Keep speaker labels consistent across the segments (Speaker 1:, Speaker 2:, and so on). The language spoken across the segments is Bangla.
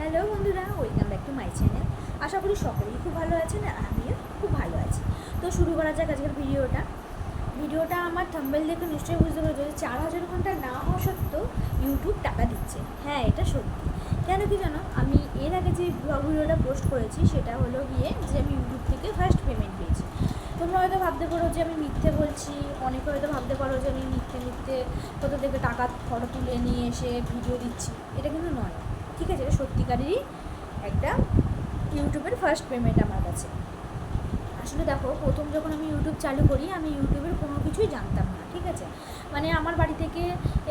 Speaker 1: হ্যালো বন্ধুরা, welcome back to my channel. আশা করি সকলেই খুব ভালো আছেন আর আমিও খুব ভালো আছি। তো শুরু করা যাক আজকের ভিডিওটা। ভিডিওটা আমার থাম্বেল দেখে নিশ্চয়ই বুঝতে পেরেছ যে চার হাজার ঘণ্টা না হওয়া সত্ত্বেও ইউটিউব টাকা দিচ্ছে। হ্যাঁ এটা সত্যি। কেন কি জানো, আমি এর আগে যে ব্লগ ভিডিওটা পোস্ট করেছি, সেটা হলো গিয়ে যে আমি ইউটিউব থেকে ফার্স্ট পেমেন্ট পেয়েছি। তোমরা হয়তো ভাবতে পারো যে আমি মিথ্যে বলছি, অনেকে হয়তো ভাবতে পারো যে আমি মিথ্যে মিথ্যে কোথা থেকে টাকা ফটো তুলে নিয়ে এসে ভিডিও দিচ্ছি। এটা কিন্তু নয়। ঠিক আছে, এটা সত্যিকারেরই একটা ইউটিউবের ফার্স্ট পেমেন্ট আমার কাছে। আসলে দেখো, প্রথম যখন আমি ইউটিউব চালু করি, আমি ইউটিউবের কোনো কিছুই জানতাম না, ঠিক আছে? মানে আমার বাড়ি থেকে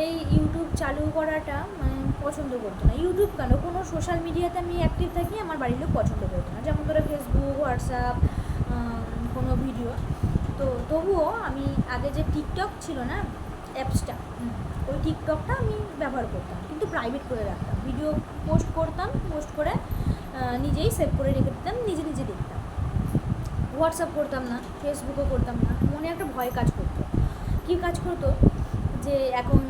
Speaker 1: এই ইউটিউব চালু করাটা মানে পছন্দ করতো না। ইউটিউব কেন? কোনো সোশ্যাল মিডিয়াতে আমি অ্যাক্টিভ থাকি, আমার বাড়ির লোক পছন্দ করতো না। যেমন ধরো ফেসবুক হোয়াটসঅ্যাপ কোনো ভিডিও তো তবুও আমি আগে যে টিকটক ছিল না অ্যাপসটা ওই টিকটকটা আমি ব্যবহার করতাম। কিন্তু প্রাইভেট করে রাখতাম। ভিডিও পোস্ট করতাম পোস্ট করে নিজেই সেভ করে রেখে দিতাম, নিজে নিজে দেখতাম। হোয়াটসঅ্যাপ করতাম না ফেসবুকও করতাম না, মনে একটা ভয় কাজ করতো। কী কাজ করতো? যে এখন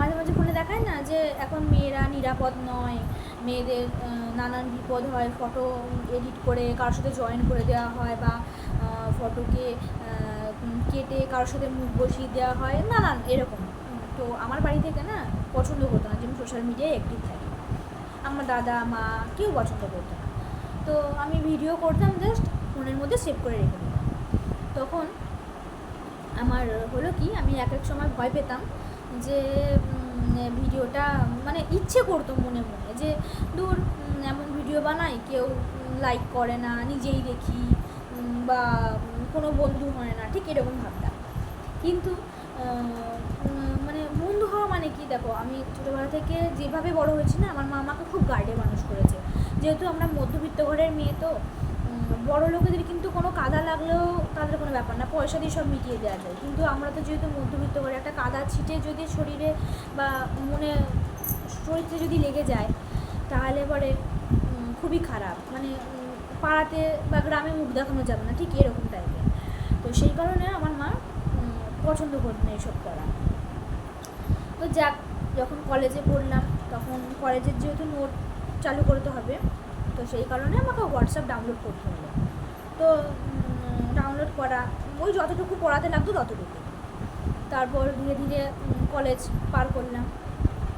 Speaker 1: মাঝে মাঝে ফোনে দেখায় না যে এখন মেয়েরা নিরাপদ নয়, মেয়েদের নানান বিপদ হয় ফটো এডিট করে কারোর সাথে জয়েন করে দেওয়া হয় বা ফটোকে কেটে কারোর সাথে মুখ বসিয়ে দেওয়া হয়, নানান, এরকম। তো আমার বাড়ি থেকে না পছন্দ করতো না যে আমি সোশ্যাল মিডিয়ায় অ্যাক্টিভ থাকি। আমার দাদা, মা কেউ পছন্দ করতো না। তো আমি ভিডিও করতাম জাস্ট ফোনের মধ্যে সেভ করে রেখে দিতাম। তখন আমার হলো কি, আমি এক এক সময় ভয় পেতাম যে ভিডিওটা মানে ইচ্ছে করতো মনে মনে যে দূর এমন ভিডিও বানাই, কেউ লাইক করে না, নিজেই দেখি বা কোনো বন্ধু হয় না। ঠিক এরকম ভাবতাম। কিন্তু মানে বন্ধু হওয়া মানে কি? দেখো, আমি ছোটোবেলা থেকে যেভাবে বড় হয়েছি না, আমার মা আমাকে খুব গার্ডে মানুষ করেছে। যেহেতু আমরা মধ্যবিত্ত ঘরের মেয়ে তো বড় লোকেদের কিন্তু কোনো কাদা লাগলেও তাদের কোনো ব্যাপার না, পয়সা দিয়ে সব মিটিয়ে দেওয়া যায়। কিন্তু আমরা তো যেহেতু মধ্যবিত্ত ঘরে, একটা কাদা ছিটে যদি শরীরে বা মনে শরীরে যদি লেগে যায়, তাহলে পরে খুবই খারাপ। মানে পাড়াতে বা গ্রামে মুখ দেখানো যাবে না, ঠিক এরকম টাইপের তো সেই কারণে আমার মা পছন্দ করতো না এসব করা। তো যাক, যখন কলেজে পড়লাম, তখন কলেজের যেহেতু নোট চালু করতে হবে, তো সেই কারণে আমাকে হোয়াটসঅ্যাপ ডাউনলোড করতে হলো। তো ডাউনলোড করা, ওই যতটুকু পড়াতে লাগতো ততটুকু তারপর ধীরে ধীরে কলেজ পার করলাম।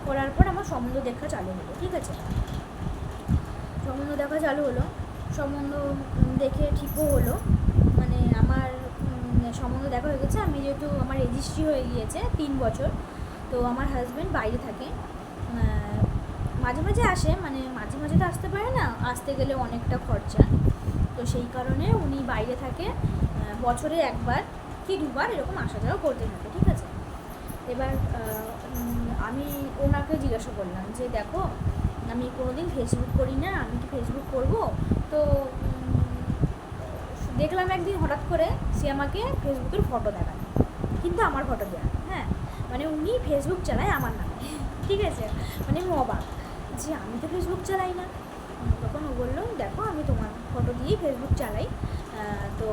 Speaker 1: করার পর আমার সম্বন্ধ দেখা চালু হলো, ঠিক আছে? সম্বন্ধ দেখা চালু হলো। সম্বন্ধ দেখে ঠিকও হলো। সম্বন্ধ দেখা হয়ে গেছে। আমি যেহেতু আমার রেজিস্ট্রি হয়ে গিয়েছে তিন বছর, তো আমার হাজব্যান্ড বাইরে থাকে। মাঝে মাঝে আসে মানে মাঝে মাঝে তো আসতে পারে না, আসতে গেলে অনেকটা খরচা। তো সেই কারণে উনি বাইরে থাকে বছরে একবার কি দুবার এরকম আসা যাওয়া করতে থাকে, ঠিক আছে? এবার আমি ওনাকে জিজ্ঞাসা করলাম যে, দেখো, আমি কোনোদিন ফেসবুক করি না, আমি কি ফেসবুক করব? তো দেখলাম একদিন হঠাৎ করে সে আমাকে ফেসবুকের ফটো দেখায়। কিন্তু আমার ফটো দেয় হ্যাঁ? মানে উনি ফেসবুক চালায় আমার নামে, ঠিক আছে? মানে আমি অবাক, যে আমি তো ফেসবুক চালাই না। তখন ও বলল, দেখো, আমি তোমার ফটো দিয়েই ফেসবুক চালাই। তো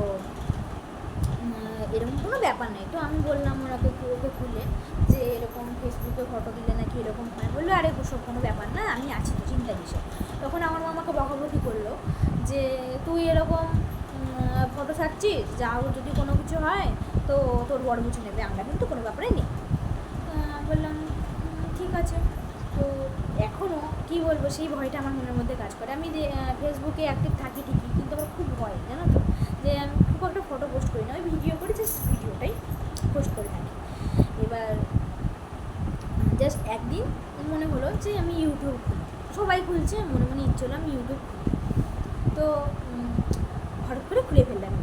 Speaker 1: এরকম কোনো ব্যাপার নেই। তো আমি বললাম ওনাকে, ওকে খুলে যে এরকম ফেসবুকে ফটো দিলে নাকি এরকম হয়। বলল, আরে, ওসব কোনো ব্যাপার না, আমি আছি তো চিন্তা কিসে তখন আমার মামাকে বকাবকি করল যে, তুই এরকম ফটো যা হোক যদি কোনো কিছু হয়, তো তোর বড় কিছু নেবে, আমরা কিন্তু কোনো ব্যাপারে নেই। বললাম ঠিক আছে। তো এখনও কী বলব, সেই ভয়টা আমার মনের মধ্যে কাজ করে। আমি ফেসবুকে অ্যাক্টিভ থাকি ঠিকই, কিন্তু আমার খুব ভয়, জানো তো? যে আমি খুব একটা ফটো পোস্ট করি না। ওই ভিডিও করি জাস্ট ভিডিওটাই পোস্ট করে থাকি। এবার জাস্ট একদিন মনে হলো যে আমি ইউটিউব সবাই খুলছে, মনে মনে ইচ্ছে হলো আমি ইউটিউব খুলি। তো হঠাৎ করে খুলে ফেললাম।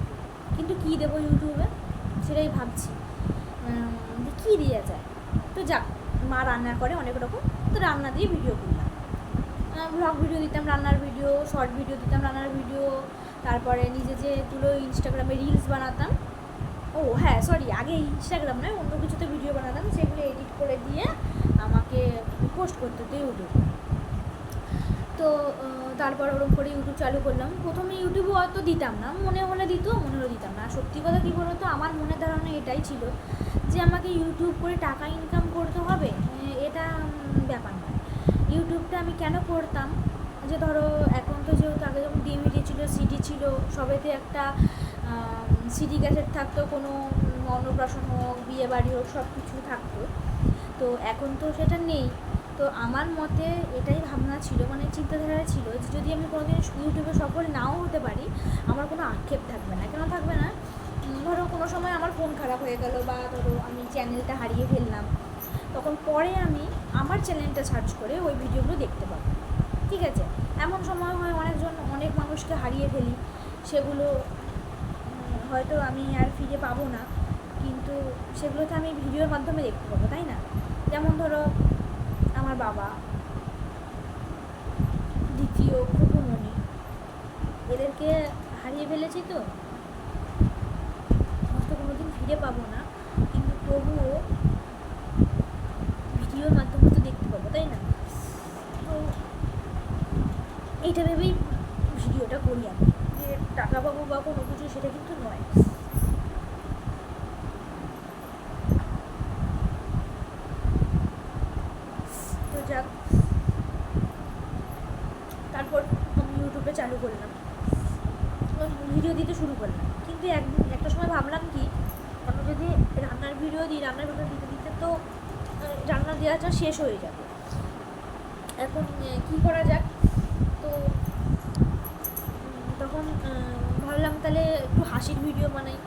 Speaker 1: কিন্তু কী দেবো ইউটিউবে? সেটাই ভাবছি। কী দেওয়া যায়? তো যাক, মা রান্না করে অনেক রকম। তো রান্না দিয়ে ভিডিও করলাম। ব্লগ ভিডিও দিতাম, রান্নার ভিডিও শর্ট ভিডিও দিতাম, রান্নার ভিডিও তারপরে নিজে যে তুলো ইনস্টাগ্রামে রিলস বানাতাম। ও হ্যাঁ সরি আগে ইনস্টাগ্রাম নয়, অন্য কিছুতে ভিডিও বানাতাম। সেগুলো এডিট করে দিয়ে আমাকে পোস্ট করতে হতো ইউটিউবে তো তারপর ওরকম করে ইউটিউব চালু করলাম। প্রথমে ইউটিউবে অত দিতাম না, মনে হলে দিত, মনে হলে দিতাম না। সত্যি কথা কী বলতো, আমার মনে ধারণা এটাই ছিল যে আমাকে ইউটিউব করে টাকা ইনকাম করতে হবে। এটা ব্যাপার নয়। ইউটিউবটা আমি কেন করতাম? যে ধরো, এখন তো যেহেতু আগে যেমন ডিভিডি ছিল সিডি ছিল, সবেতে একটা সিডি ক্যাসেট থাকতো, কোনো অন্নপ্রাশন হোক বিয়ে বাড়ি হোক সব কিছু থাকতো। তো এখন তো সেটা নেই। তো আমার মতে এটাই ভাবনা ছিল মানে চিন্তাধারা ছিল যে যদি আমি কোনোদিন ইউটিউবে সফল নাও হতে পারি, আমার কোনো আক্ষেপ থাকবে না। কেন থাকবে না? ধরো কোনো সময় আমার ফোন খারাপ হয়ে গেল বা ধরো আমি চ্যানেলটা হারিয়ে ফেললাম, তখন পরে আমি আমার চ্যানেলটা সার্চ করে ওই ভিডিওগুলো দেখতে পাবো। ঠিক আছে? এমন সময় হয় অনেকজন, অনেক মানুষকে হারিয়ে ফেলি, সেগুলো হয়তো আমি আর ফিরে পাবো না, কিন্তু সেগুলোকে আমি ভিডিওর মাধ্যমে দেখতে পাবো, তাই না? যেমন ধরো আমার বাবা। দ্বিতীয় খুকুমণি এদেরকে হারিয়ে ফেলেছি তো। হয়তো কোনোদিন ফিরে পাবো না। কিন্তু তবুও ভিডিওর মাধ্যমে তো দেখতে পাবো, তাই না? তো এইটা ভেবেই ভিডিওটা করি আমি। যে টাকা পাবো বা কোনো কিছু, সেটা কিন্তু নয় তো যাক তারপর আমি ইউটিউবে চালু করলাম ভিডিও দিতে শুরু করলাম কিন্তু একদিন একটা সময় ভাবলাম কি আমি যদি রান্নার ভিডিও দিই রান্নার ভিডিও দিতে দিতে তো আহ, রান্না দেওয়াটা শেষ হয়ে যাবে। এখন কী করা যাক? তো তখন ভাবলাম তাহলে একটু হাসির ভিডিও বানাই।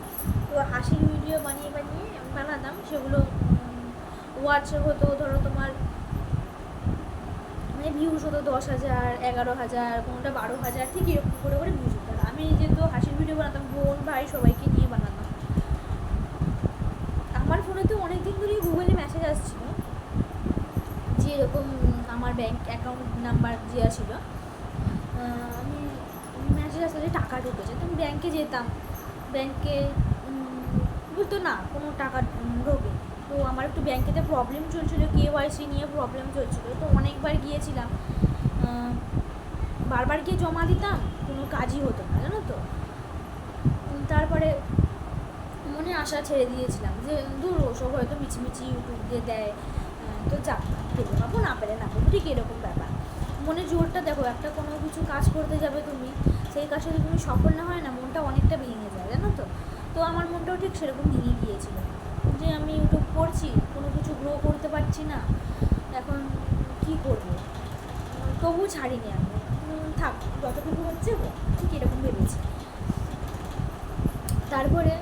Speaker 1: তো হাসির ভিডিও বানিয়ে বানিয়ে বানাতাম সেগুলো ওয়াচ হতো ধরো তোমার মানে ভিউজ হতো দশ হাজার এগারো হাজার কোনোটা বারো হাজার ঠিক এরকম করে করে ভিউজ হতো। আমি যেহেতু হাসির ভিডিও বানাতাম, বোন, ভাই সবাইকে নিয়ে বানাতাম। আমার ফোনে তো অনেক দিন ধরেই গুগলে মেসেজ আসছিল যে এরকম আমার ব্যাংক অ্যাকাউন্ট নাম্বার দেওয়া ছিল। আমি মেসেজ আসলে যে টাকা ঢুকেছে। তো আমি ব্যাংকে যেতাম। ব্যাংকে বুঝতো না, কোনো টাকা ঢোকে। তো আমার একটু ব্যাংকেতে প্রবলেম চলছিল কেওয়াইসি নিয়ে প্রবলেম চলছিল। তো অনেকবার গিয়েছিলাম। বারবার গিয়ে জমা দিতাম। কাজই হতো না, জানো তো? তারপরে মনে আশা ছেড়ে দিয়েছিলাম যে দূর ওসব হয়তো মিছিমিছি ইউটিউব দিয়ে দেয় তো যাক পেলে পাবো না পেলে না পাবো ঠিক এরকম ব্যাপার। মনে জোরটা, দেখো, একটা কোনো কিছু কাজ করতে যাবে তুমি, সেই কাজে যদি তুমি সফল না হয় না, মনটা অনেকটা ভেঙে যায়, জানো তো? তো আমার মনটাও ঠিক সেরকম ভেঙে গিয়েছিল। যে আমি ইউটিউব করছি, কোনো কিছু গ্রো করতে পারছি না, এখন কি করব? তবু ছাড়িনি আমি। থাক, যতটুকু হচ্ছে ঠিক এরকম ভেবেছি। তারপরে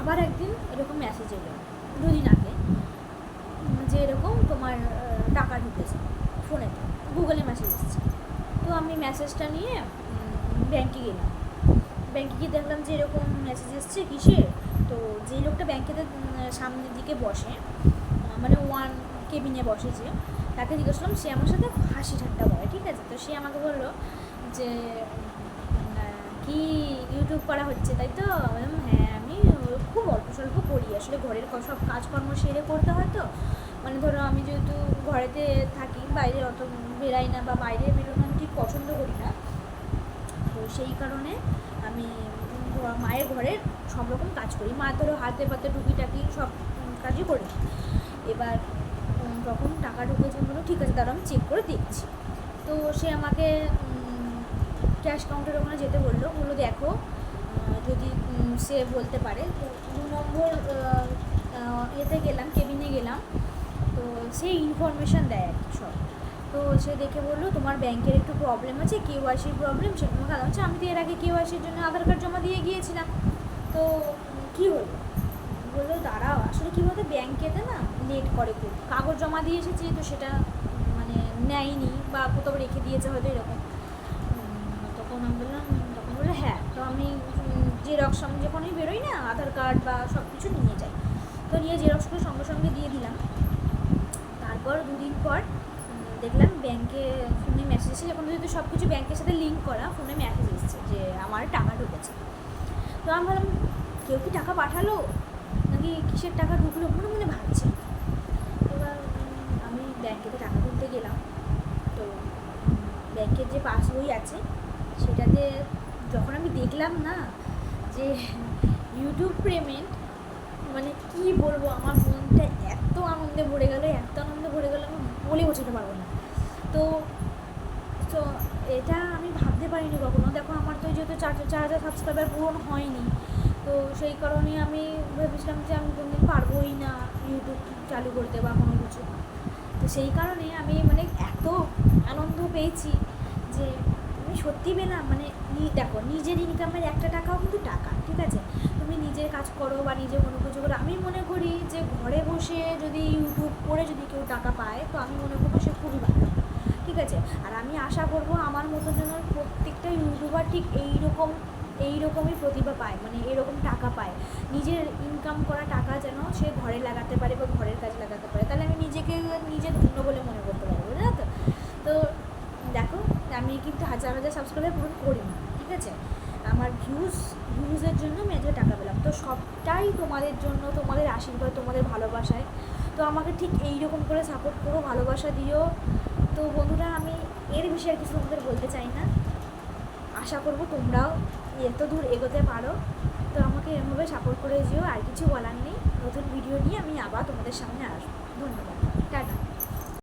Speaker 1: আবার একদিন এরকম মেসেজ এলো দুদিন আগে যে এরকম তোমার টাকা ঢুকেছে ফোনেতে গুগলে মেসেজ এসেছে। তো আমি মেসেজটা নিয়ে ব্যাংকে গেলাম। ব্যাংকে গিয়ে দেখলাম যে এরকম মেসেজ এসছে কিসের? তো যে লোকটা ব্যাংকেতে সামনের দিকে বসে মানে ওয়ান কেবিনে বসে যে তাকে জিজ্ঞেস করলাম, সে আমার সাথে হাসি ঠাট্টা করে ঠিক আছে? তো সে আমাকে বলল যে কি ইউটিউব করা হচ্ছে, তাই তো? হ্যাঁ আমি খুব অল্প স্বল্প করি। আসলে ঘরের সব কাজকর্ম সেরে করতে হয় তো। মানে ধরো, আমি যেহেতু ঘরেতে থাকি, বাইরে অত বেরাই না বা বাইরে বেরোনো আমি ঠিক পছন্দ করি না। তো সেই কারণে আমি মায়ের ঘরের সব রকম কাজ করি। মা ধরো, হাতে পাতে টুকিটাকি সব কাজই করি। এবার যখন টাকা ঢুকেছে বলো ঠিক আছে দাঁড়া আমি চেক করে দেখছি। তো সে আমাকে ক্যাশ কাউন্টার ওখানে যেতে বলল বলল, দেখো যদি সে বলতে পারে। তো দু নম্বর এতে গেলাম কেবিনে গেলাম। তো সে ইনফরমেশান দেয় আর কি সব। তো সে দেখে বলল, তোমার ব্যাংকের একটু প্রবলেম আছে কেওয়াইসির প্রবলেম সে তোমাকে আমি তো এর আগে কেওয়াইসির জন্য আধার কার্ড জমা দিয়ে গিয়েছিলাম। তো কী হলো? বলল, দাঁড়াও, আসলে কী বলতো ব্যাংকেতে না লেট করে খুব? কাগজ জমা দিয়ে এসেছি তো সেটা মানে নেয়নি বা কোথাও রেখে দিয়েছে হয়তো এরকম। তখন আমি বললাম, তখন বলল হ্যাঁ তো আমি জেরক্স আমি যখনই বেরোই না, আধার কার্ড বা সব কিছু নিয়ে যাই। তো নিয়ে জেরক্স করে সঙ্গে সঙ্গে দিয়ে দিলাম। তারপর দুদিন পর দেখলাম ব্যাংকে ফোনে মেসেজ এসেছে। যখন যেহেতু সব কিছু ব্যাংকের সাথে লিঙ্ক করা ফোনে মেসেজ এসেছে যে আমার টাকা ঢুকেছে। তো আমি ভাবলাম, কেউ কি টাকা পাঠালো? নাকি কিসের টাকা ঢুকলো মনে মনে ভাবছি। এবার আমি ব্যাংকেতে টাকা তুলতে গেলাম। তো ব্যাংকের যে পাসবই আছে, সেটাতে যখন আমি দেখলাম না যে ইউটিউব পেমেন্ট মানে কি বলব, আমার মনটা এত আনন্দে ভরে গেল, এত আনন্দে ভরে গেল, আমি বলে বোঝাতে পারব না। তো তো এটা আমি ভাবতে পারিনি কখনো। দেখো, আমার তো যেহেতু চার চার হাজার সাবস্ক্রাইবার পূরণ হয়নি তো সেই কারণে আমি ভেবেছিলাম যে আমি কোনদিন পারবোই না ইউটিউব চালু করতে বা কোনো কিছু। তো সেই কারণে আমি মানে এত আনন্দ পেয়েছি যে আমি সত্যি পেলাম মানে দেখো, নিজের ইনকামের একটা টাকাও কিন্তু টাকা, ঠিক আছে? তুমি নিজের কাজ করো বা নিজে কোনো কিছু করো। আমি মনে করি যে ঘরে বসে যদি ইউটিউব করে যদি কেউ টাকা পায়, তো আমি মনে করব সে খুবই ভালো, ঠিক আছে? আর আমি আশা করব আমার মতো যেন প্রত্যেকটা ইউটিউবার ঠিক এই রকম এই রকমই প্রতিভা পায় মানে এরকম টাকা পায়। নিজের ইনকাম করা টাকা যেন সে ঘরে লাগাতে পারে বা ঘরের কাজে লাগাতে পারে। তাহলে আমি নিজেকে নিজে ধন্য বলে মনে করতে পারব, বুঝলে তো? তো দেখো, আমি কিন্তু হাজার হাজার সাবস্ক্রাইবার পূরণ করি না ঠিক আছে? আমার ভিউজ ভিউজের জন্য আমি আজকে টাকা পেলাম। তো সবটাই তোমাদের জন্য, তোমাদের আশীর্বাদ, তোমাদের ভালোবাসায়। তো আমাকে ঠিক এই রকম করে সাপোর্ট করো, ভালোবাসা দিও। তো বন্ধুরা, আমি এর বিষয়ে কিছু তোমাদের বলতে চাই না। আশা করব তোমরাও এত দূর এগোতে পারো, তো আমাকে এরমভাবে সাপোর্ট করে যেও, আর কিছু বলার নেই। নতুন ভিডিও নিয়ে আমি আবার তোমাদের সামনে আসব। ধন্যবাদ। টাটা।